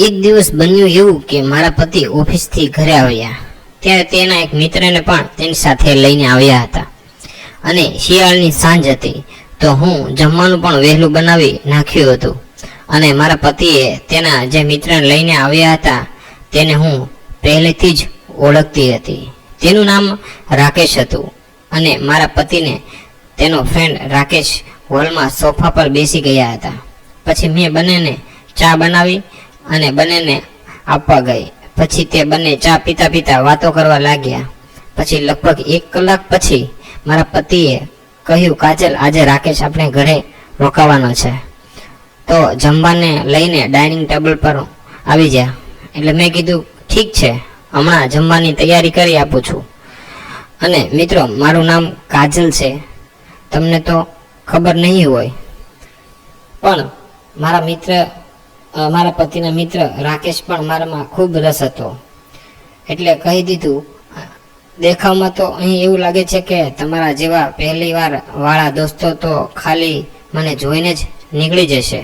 એક દિવસ બન્યું એવું કે મારા પતિ ઓફિસથી ઘરે આવ્યા. ત્યારે તેના એક મિત્રને પણ તેની સાથે લઈને આવ્યા હતા. અને શિયાળની સાંજ હતી, તો હું જમવાનું પણ વહેલું બનાવી નાખ્યું હતું. અને મારા પતિએ તેના જે મિત્રને લઈને આવ્યા હતા, તેને હું પહેલેથી જ ઓળખતી હતી. તેનું નામ રાકેશ હતું. અને મારા પતિને તેનો ફ્રેન્ડ રાકેશ હોલમાં સોફા પર બેસી ગયા હતા. પછી મેં બંનેને ચા બનાવી અને બંનેને આપવા ગઈ. પછી તે બંને ચા પીતા પીતા વાતો કરવા લાગ્યા. પછી લગભગ એક કલાક પછી મારા પતિએ કહ્યું, કાજલ, આજે રાકેશ આપણે ઘરે રોકાવાનો છે. તો જમવાને લઈને ડાઇનિંગ ટેબલ પર આવી જા એટલે મેં કીધું, ઠીક છે, હમણાં જમવાની તૈયારી કરી આપું છું. અને મિત્રો, મારું નામ કાજલ છે. તમને તો ખબર નહીં હોય, પણ મારા મિત્ર મારા પતિના મિત્ર રાકેશ પણ મારામાં ખૂબ રસ હતો. એટલે કહી દીધું, દેખાવમાં તો અહીં એવું લાગે છે કે તમારા જેવા પહેલી વાર વાળા દોસ્તો તો ખાલી મને જોઈને જ નીકળી જશે.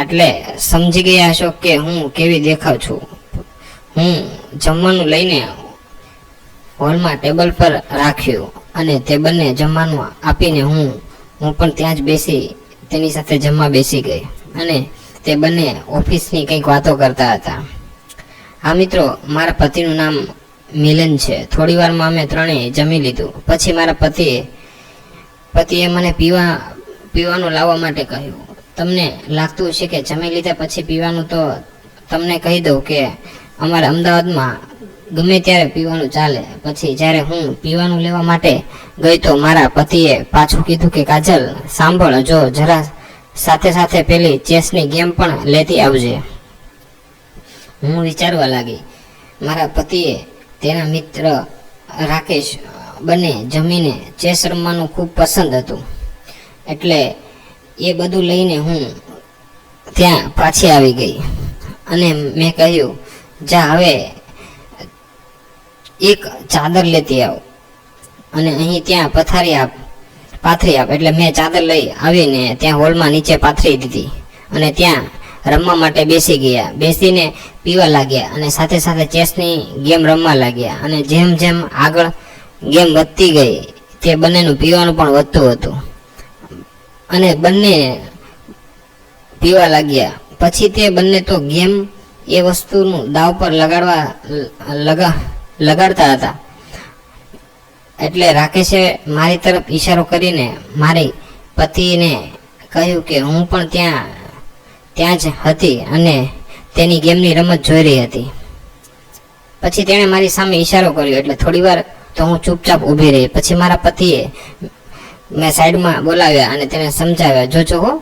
એટલે સમજી ગયા હશો કે હું કેવી દેખાવ છું. હું જમવાનું લઈને હોલમાં ટેબલ પર રાખ્યું અને તે બંને જમવાનું આપીને હું હું પણ ત્યાં જ બેસી તેની સાથે જમવા બેસી ગઈ. અને તે બંને ઓફિસની કંઈક વાતો કરતા હતા. હા, મિત્રો, મારા પતિનું નામ મિલન છે. થોડી વારમાં અમે ત્રણેય જમી લીધું. પછી મારા પતિએ પતિએ મને પીવા, પીવાનું લાવવા માટે કહ્યું. તમને લાગતું હશે કે જમી લીધા પછી પીવાનું તો તમને કહી દઉં કે અમારા અમદાવાદમાં ગમે ત્યારે પીવાનું ચાલે. પછી જ્યારે હું પીવાનું લેવા માટે ગઈ તો મારા પતિએ પાછું કીધું કે, કાજલ, સાંભળ, જો જરા સાથે સાથે પેલી ચેસની ગેમ પણ લેતી આવજે. હું વિચારવા લાગી, મારા પતિએ તેના મિત્ર રાકેશ બંને જમીને ચેસ રમવાનું ખૂબ પસંદ હતું. એટલે એ બધું લઈને હું ત્યાં પાછી આવી ગઈ. અને મેં કહ્યું, જા હવે, એક ચાદર લેતી આવ. અને અહીં ત્યાં પથારી આપ પાથરી આપ. એટલે મેં ચાદર લઈ આવીને ત્યાં હોલમાં નીચે પાથરી દીધી. અને ત્યાં રમવા માટે બેસી ગયા. બેસીને પીવા લાગ્યા અને સાથે સાથે ચેસની ગેમ રમવા લાગ્યા. અને જેમ જેમ આગળ ગેમ વધતી ગઈ, તે બંનેનું પીવાનું પણ વધતું હતું. અને બંને પીવા લાગ્યા. પછી તે બંને તો ગેમ એ વસ્તુનું દાવ પર લગાડવા, લગા, લગાડતા હતા. એટલે રાકેશે મારી તરફ ઈશારો કરીને મારી પતિને કહ્યું કે હું પણ ત્યાં ત્યાં જ હતી અને તેની ગેમની રમત જોઈ રહી હતી. પછી તેણે મારી સામે ઈશારો કર્યો, એટલે થોડી વાર તો હું ચૂપચાપ ઊભી રહી. પછી મારા પતિએ મેં સાઈડમાં બોલાવ્યા અને તેને સમજાવ્યા જોજો હો,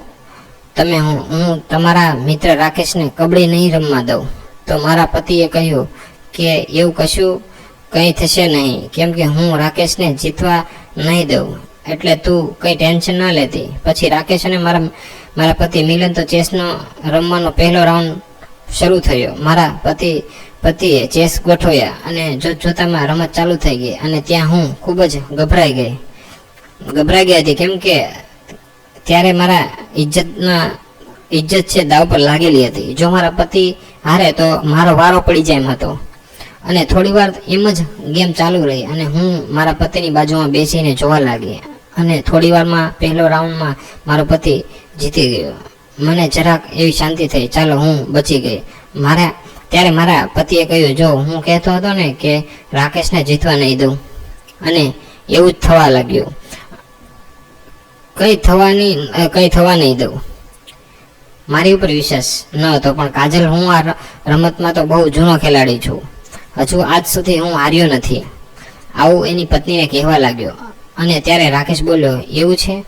તમે હું હું તમારા મિત્ર રાકેશને કબડ્ડી નહીં રમવા દઉં. તો મારા પતિએ કહ્યું કે એવું કશું કંઈ થશે નહીં. કેમ કે હું રાકેશને જીતવા નહીં દઉં. એટલે તું કંઈ ટેન્શન ના લેતી. પછી રાકેશ અને મારા મારા પતિ મિલન તો ચેસનો રમવાનો પહેલો રાઉન્ડ શરૂ થયો. મારા પતિ, પતિએ ચેસ ગોઠવ્યા અને જોત જોતામાં રમત ચાલુ થઈ ગઈ અને ત્યાં હું ખૂબ જ ગભરાઈ ગઈ. ગભરાઈ ગઈ હતી. કેમ કે ત્યારે મારા ઇજ્જતના ઇજ્જત છે દાવ પર લાગેલી હતી. જો મારા પતિ હારે તો મારો વારો પડી જાય એમ હતો. અને થોડી વાર એમ જ ગેમ ચાલુ રહી અને હું મારા પતિની બાજુમાં બેસીને જોવા લાગી. અને થોડી વારમાં પહેલો રાઉન્ડમાં મારો પતિ જીતી ગયો. મને જરાક એવી શાંતિ થઈ, ચાલો હું બચી ગઈ. મારા, ત્યારે મારા પતિએ કહ્યું, જો હું કહેતો હતો ને કે રાકેશને જીતવા નહીં દઉં. અને એવું જ થવા લાગ્યું. કંઈ થવાની કંઈ થવા નહીં દઉં. મારી ઉપર વિશ્વાસ ન હતો, પણ કાજલ હું આ રમતમાં તો બહુ જૂનો ખેલાડી છું. હજુ આજ સુધી હું હાર્યો નથી. આવું એની પત્નીને કહેવા લાગ્યો. અને ત્યારે રાકેશ બોલ્યો, એવું છે?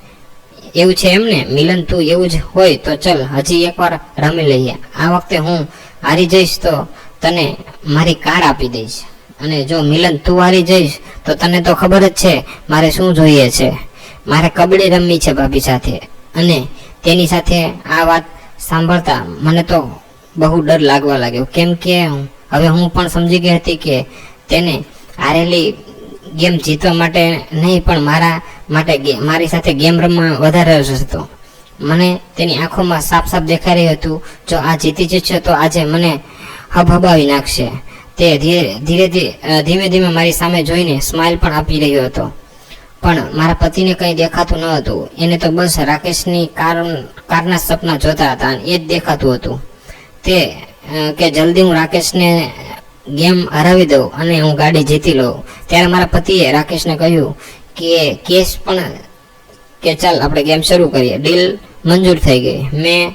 એવું છે એમને મિલન તું એવું જ હોય તો ચલ, હજી એકવાર રમી લઈએ. આ વખતે હું હારી જઈશ તો તને મારી કાર આપી દઈશ. અને જો મિલન તું હારી જઈશ તો તને તો ખબર જ છે, મારે શું જોઈએ છે. મારે કબડ્ડી રમવી છે ભાભી સાથે. અને તેની સાથે આ વાત સાંભળતા મને તો બહુ ડર લાગવા લાગ્યો. કેમ કે હવે હું પણ સમજી ગઈ હતી કે તેને હારેલી ગેમ જીતવા માટે નહીં, પણ મારા માટે મારી સાથે ગેમ રમવા વધારે રસ હતો. મને તેની આંખોમાં સાફ સાફ દેખાઈ રહ્યું હતું. જો આ જીતી જશે તો આજે મને હબહબાવી નાખશે. તે ધીરે ધીરે ધીમે ધીમે મારી સામે જોઈને સ્માઇલ પણ આપી રહ્યો હતો. પણ મારા પતિને કંઈ દેખાતું ન હતું. એને તો બસ રાકેશની કાર કારના સપના જોતા હતા એ જ દેખાતું હતું. તે કે જલ્દી હું રાકેશને ગેમ હરાવી દઉં અને હું ગાડી જીતી લઉં. ત્યારે મારા પતિએ રાકેશને કહ્યું કે કેસ પણ, કે ચાલ આપણે ગેમ શરૂ કરીએ. ડીલ મંજૂર થઈ ગઈ. મેં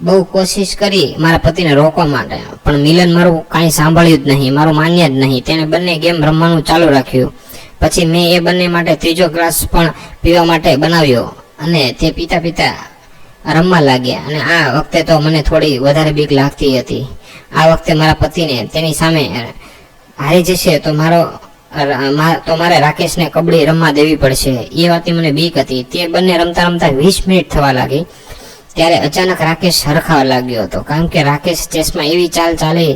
બહુ કોશિશ કરી મારા પતિને રોકવા માટે, પણ મિલન મારું કાંઈ સાંભળ્યું જ નહીં, મારું માન્ય જ નહીં. તેણે બંને ગેમ રમવાનું ચાલુ રાખ્યું. પછી મેં એ બંને માટે ત્રીજો ગ્લાસ પણ પીવા માટે બનાવ્યો. અને તે પીતા પીતા રમવા લાગ્યા અને આ વખતે તો મને થોડી વધારે બીક લાગતી હતી. આ વખતે મારા પતિને તેની સામે હારી જશે તો મારો તો મારે રાકેશને કબડ્ડી રમવા દેવી પડશે. એ વાતની મને બીક હતી. તે બંને રમતા રમતા વીસ મિનિટ થવા લાગી. ત્યારે અચાનક રાકેશ હરખાવા લાગ્યો હતો. કારણ કે રાકેશ ચેસમાં એવી ચાલ ચાલી,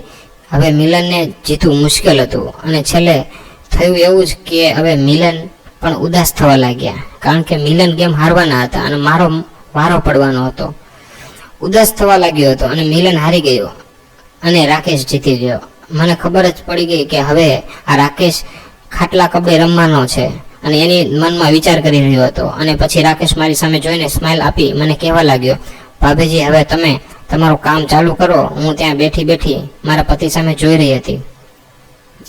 હવે મિલનને જીતવું મુશ્કેલ હતું. અને છેલ્લે થયું એવું જ કે હવે મિલન પણ ઉદાસ થવા લાગ્યા. કારણ કે મિલન ગેમ હારવાના હતા અને મારો વારો પડવાનો હતો. ઉદાસ થવા લાગ્યો હતો અને મિલન હારી ગયો અને રાકેશ જીતી ગયો. મને ખબર જ પડી ગઈ કે હવે આ રાકેશ ખાટલા કબડે રમવાનો છે અને એની મનમાં વિચાર કરી રહ્યો હતો અને પછી રાકેશ મારી સામે જોઈને સ્માઇલ આપી મને કહેવા લાગ્યો, ભાભીજી, હવે તમે તમારું કામ ચાલુ કરો. હું ત્યાં બેઠી બેઠી મારા પતિ સામે જોઈ રહી હતી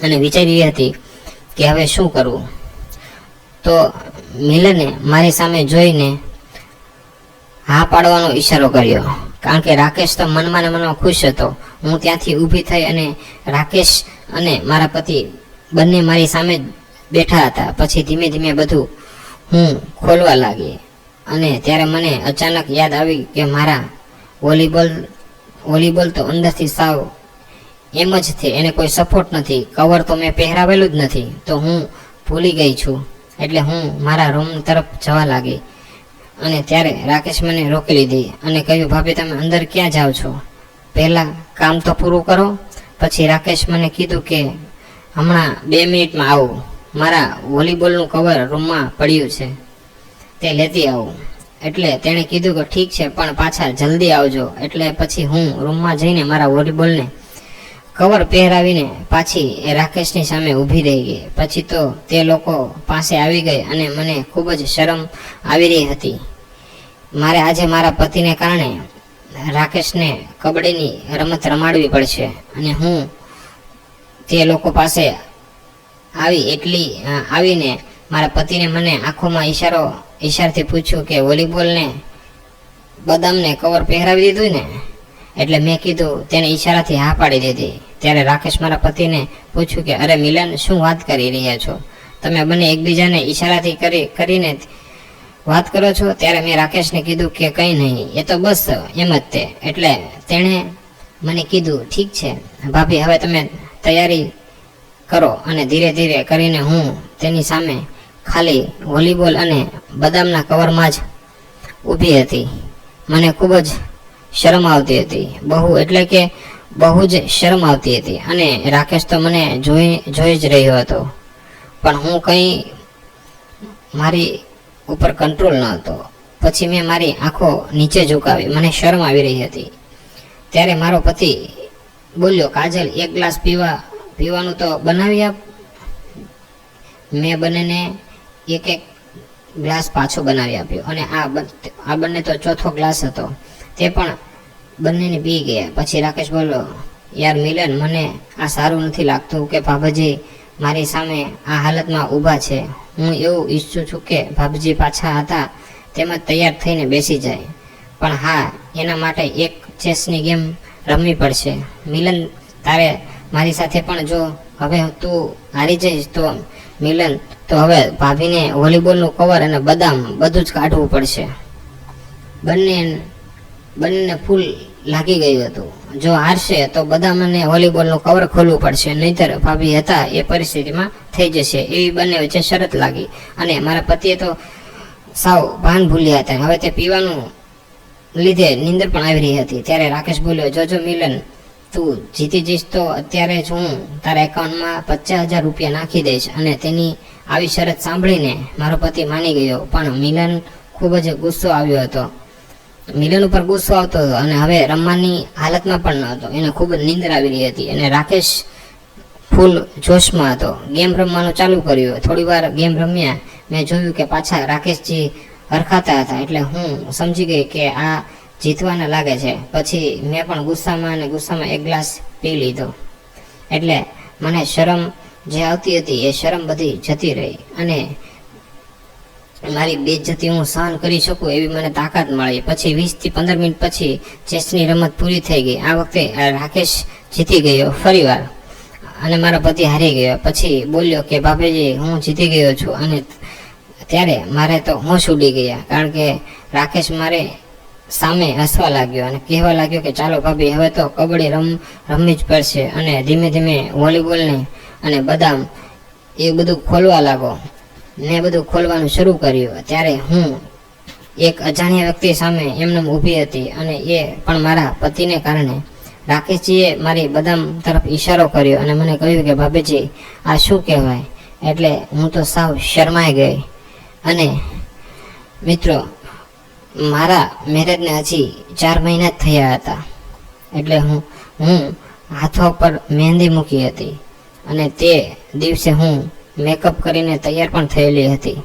અને વિચારી રહી હતી કે હવે શું કરવું તો મિલને મારી સામે જોઈને હા પાડવાનો ઈશારો કર્યો. કારણ કે રાકેશ તો મનમાં ને મનમાં ખુશ હતો. હું ત્યાંથી ઊભી થઈ અને રાકેશ અને મારા પતિ બંને મારી સામે બેઠા હતા. પછી ધીમે ધીમે બધું હું ખોલવા લાગી. અને ત્યારે મને અચાનક યાદ આવી કે મારા વોલીબોલ વોલીબોલ તો અંદરથી સાવ એમ જ છે. એને કોઈ સપોર્ટ નથી. કવર તો મેં પહેરાવેલું જ નથી. તો હું ભૂલી ગઈ છું. એટલે હું મારા રૂમ તરફ જવા લાગી. અને ત્યારે રાકેશ મને રોકી લીધી અને કહ્યું, ભાભી, તમે અંદર ક્યાં જાઓ છો? પહેલાં કામ તો પૂરું કરો. પછી રાકેશ મને કીધું કે, હમણાં બે મિનિટમાં આવું. મારા વોલીબોલનું કવર રૂમમાં પડ્યું છે. તે લેતી આવું. એટલે તેણે કીધું કે, ઠીક છે, પણ પાછા જલ્દી આવજો. એટલે પછી હું રૂમમાં જઈને મારા વોલીબોલને કવર પહેરાવીને પાછી એ રાકેશની સામે ઊભી રહી ગઈ. પછી તો તે લોકો પાસે આવી ગઈ અને મને ખૂબ જ શરમ આવી રહી હતી. મારે આજે મારા પતિને કારણે રાકેશને કબડ્ડીની રમત રમાડવી પડશે અને હું તે લોકો પાસે આવી એટલી આવીને મારા પતિને મને આંખોમાં ઈશારો, ઈશારથી પૂછ્યું કે વોલીબોલને બદામને કવર પહેરાવી દીધું ને? એટલે મેં કીધું તેને ઈશારાથી હા પાડી દીધી. ત્યારે રાકેશ મારા પતિને પૂછ્યું કે, અરે મિલન, શું વાત કરી રહ્યા છો? તમે બંને એકબીજાને ઈશારાથી કરી, કરીને વાત કરો છો? ત્યારે મેં રાકેશને કીધું કે, કંઈ નહીં, એ તો બસ એમ જ તે. એટલે તેણે મને કીધું, ઠીક છે, ભાભી, હવે તમે તૈયારી કરો અને ધીરે ધીરે કરીને હું તેની સામે ખાલી વોલીબોલ અને બદામના કવરમાં જ ઊભી હતી. મને ખૂબ જ શરમ આવતી હતી. બહુ એટલે કે બહુ જ શરમ આવતી હતી. અને રાકેશ તો મને જોઈ જોઈ જ રહ્યો હતો. પણ હું કંઈ મારી ઉપર કંટ્રોલ ન હતો. પછી મેં મારી આંખો નીચે ઝુકાવી મને શરમ આવી રહી હતી. ત્યારે મારો પતિ બોલ્યો, કાજલ, એક ગ્લાસ પીવા, પીવાનું તો બનાવી આપ. મેં બંનેને એક એક ગ્લાસ પાછો બનાવી આપ્યો. અને આ આ બંને તો ચોથો ગ્લાસ હતો. તે પણ બંનેને પી ગયા. પછી રાકેશ બોલો યાર મિલન, મને આ સારું નથી લાગતું કે ભાભજી મારી સામે આ હાલતમાં ઊભા છે. હું એવું ઈચ્છું છું કે ભાભજી પાછા હતા, તેમજ તૈયાર થઈને બેસી જાય. પણ હા, એના માટે એક ચેસની ગેમ રમવી પડશે. મિલન, તારે મારી સાથે પણ જો હવે તું હારી જઈશ, તો મિલન, તો હવે ભાભીને વોલીબોલનું કવર અને બદામ બધું જ કાઢવું પડશે. બંને બંને ફૂલ લાગી ગયું હતું. જો હારશે તો બધા મને વોલીબોલનું કવર ખોલવું પડશે, નહીતર ભાભી હતા એ પરિસ્થિતિમાં થઈ જશે. એવી બંને વચ્ચે શરત લાગી. અને મારા પતિએ તો સાવ ભાન ભૂલ્યા હતા. હવે તે પીવાનું લીધે નીંદર પણ આવી રહી હતી. ત્યારે રાકેશ બોલ્યો જોજો મિલન, તું જીતી જઈશ તો અત્યારે જ હું તારા એકાઉન્ટમાં પચાસ હજાર રૂપિયા નાખી દઈશ. અને તેની આવી શરત સાંભળીને મારો પતિ માની ગયો. પણ મિલન ખૂબ જ ગુસ્સો આવ્યો હતો. મિલન ઉપર ગુસ્સો આવતો હતો અને હવે રમવાની હાલતમાં પણ ન હતો. એને ખૂબ જ નીંદર આવી હતી અને રાકેશ ફૂલ જોશમાં હતો. ગેમ રમવાનું ચાલુ કર્યું. થોડી વાર ગેમ રમ્યા. મેં જોયું કે પાછા રાકેશજી હરખાતા હતા. એટલે હું સમજી ગઈ કે આ જીતવાના લાગે છે. પછી મેં પણ ગુસ્સામાં અને ગુસ્સામાં એક ગ્લાસ પી લીધો. એટલે મને શરમ જે આવતી હતી એ શરમ બધી જતી રહી. અને મારી બેજતી હું સહન કરી શકું એવી મને તાકાત મળી. પછી વીસથી પંદર મિનિટ પછી ચેસની રમત પૂરી થઈ ગઈ. આ વખતે રાકેશ જીતી ગયો ફરીવાર. અને મારો પતિ હારી ગયો. પછી બોલ્યો કે, બાપેજી, હું જીતી ગયો છું. અને ત્યારે મારે તો હોશ ઉડી ગયા. કારણ કે રાકેશ મારે સામે હસવા લાગ્યો અને કહેવા લાગ્યો કે, ચાલો ભાભી, હવે તો કબડ્ડી રમ, રમવી જ પડશે. અને ધીમે ધીમે વોલીબોલને અને બદામ એ બધું ખોલવા લાગો. મેં બધું ખોલવાનું શરૂ કર્યું. ત્યારે હું એક અજાણ્યા વ્યક્તિ સામે એમને ઊભી હતી અને એ પણ મારા પતિને કારણે રાકેશજીએ મારી બદામ તરફ ઈશારો કર્યો અને મને કહ્યું કે, ભાભીજી, આ શું કહેવાય? એટલે હું તો સાવ શરમાઈ ગઈ. અને મિત્રો, મારા મેરેજને હજી ચાર મહિના જ થયા હતા. એટલે હું હું હાથો પર મહેંદી મૂકી હતી. અને તે દિવસે હું મેકઅપ કરીને તૈયાર પણ થયેલી હતી.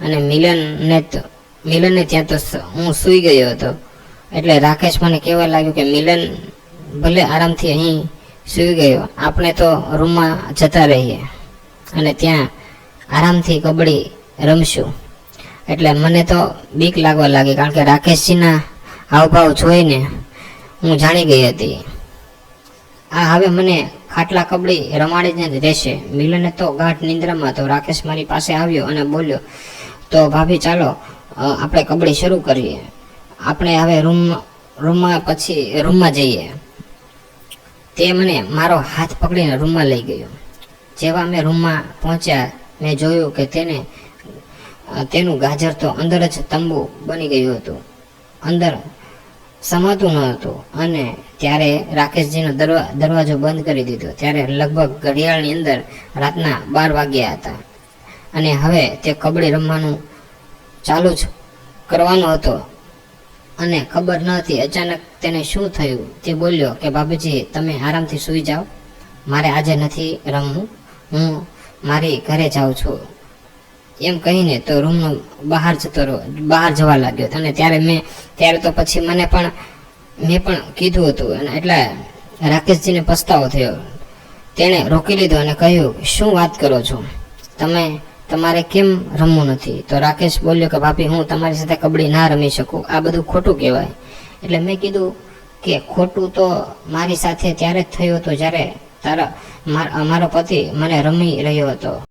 અને મિલનને તો મિલનને ત્યાં તો હું સૂઈ ગયો હતો. એટલે રાકેશ મને કહેવા લાગ્યું કે મિલન ભલે આરામથી અહીં સૂઈ ગયો, આપણે તો રૂમમાં જતા રહીએ અને ત્યાં આરામથી કબડ્ડી રમશું. એટલે મને તો બીક લાગવા લાગી કારણ કે રાકેશજીના હાવભાવ જોઈને હું જાણી ગઈ હતી. આ હવે મને ખાટલા કબડી રમાડી જ રહેશે. મિલને તો ગાઢ નિંદ્રામાં તો રાકેશ મારી પાસે આવ્યો અને બોલ્યો, તો ભાભી ચાલો આપણે કબડી શરૂ કરીએ. આપણે હવે રૂમ, રૂમમાં પછી રૂમમાં જઈએ. તે મને મારો હાથ પકડીને રૂમમાં લઈ ગયો. જેવા મેં રૂમમાં પહોંચ્યા, મેં જોયું કે તેને તેનું ગાજર તો અંદર જ તંબુ બની ગયું હતું. અંદર સમાતું ન હતું. અને ત્યારે રાકેશજીનો દરવા, દરવાજો બંધ કરી દીધો. ત્યારે લગભગ ઘડિયાળની અંદર રાતના બાર વાગ્યા હતા. અને હવે તે કબડ્ડી રમવાનું ચાલુ જ કરવાનો હતો. અને ખબર ન હતી અચાનક તેને શું થયું. તે બોલ્યો કે બાબુજી તમે આરામથી સૂઈ જાઓ. મારે આજે નથી રમવું. હું મારી ઘરે જાઉં છું. એમ કહીને તો રૂમનો બહાર જતો રહ્યો, બહાર જવા લાગ્યો અને ત્યારે મેં, ત્યારે તો પછી મને પણ, મેં પણ કીધું હતું. અને એટલે રાકેશજીને પસ્તાવો થયો. તેણે રોકી લીધો અને કહ્યું, શું વાત કરો છો? તમે, તમારે કેમ રમવું નથી? તો રાકેશ બોલ્યો કે, ભાભી, હું તમારી સાથે કબડ્ડી ના રમી શકું. આ બધું ખોટું કહેવાય. એટલે મેં કીધું કે, ખોટું તો મારી સાથે ત્યારે જ થયું હતું જ્યારે તારા મારો પતિ મને રમી રહ્યો હતો.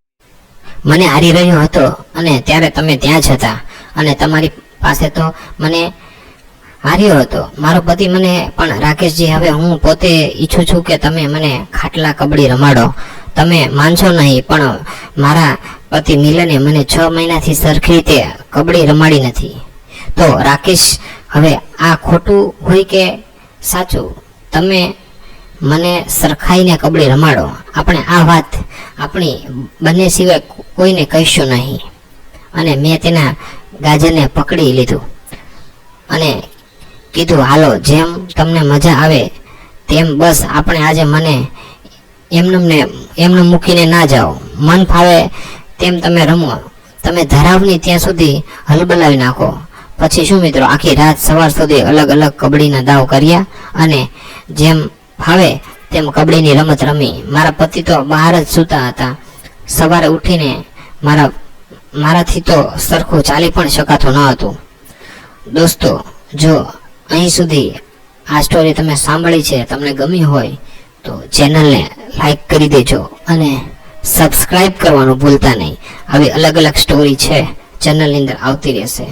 મને હારી રહ્યો હતો અને ત્યારે તમે ત્યાં જ હતા. અને તમારી પાસે તો મને હાર્યો હતો. મારો પતિ મને પણ, રાકેશજી, હવે હું પોતે ઈચ્છું છું કે તમે મને ખાટલા કબડી રમાડો. તમે માનશો નહીં, પણ મારા પતિ મિલને મને છ મહિનાથી સરખી રીતે કબડી રમાડી નથી. તો રાકેશ, હવે આ ખોટું હોય કે સાચું? તમે મને સરખાઈને કબડી રમાડો. આપણે આ વાત આપણી બંને સિવાય કોઈને કહીશું નહીં. અને મેં તેના ગાજરને પકડી લીધું. અને કીધું, હાલો, જેમ તમને મજા આવે, તેમ બસ આપણે આજે મને એમને એમને મૂકીને ના જાઓ. મન ફાવે તેમ તમે રમો. તમે ધરાવની ત્યાં સુધી હલબલાવી નાખો. પછી શું મિત્રો, આખી રાત સવાર સુધી અલગ અલગ કબડ્ડીના દાવ કર્યા અને જેમ ફાવે તેમ કબડ્ડીની રમત રમી. મારા પતિ તો બહાર જ સૂતા હતા. સવારે ઉઠીને મારા મારાથી તો સરખું ચાલી પણ શકાતું ન હતું. દોસ્તો, જો અહીં સુધી આ સ્ટોરી તમે સાંભળી છે, તમને ગમી હોય, તો ચેનલને લાઈક કરી દેજો અને સબસ્ક્રાઈબ કરવાનું ભૂલતા નહીં. આવી અલગ અલગ સ્ટોરી છે ચેનલની અંદર આવતી રહેશે.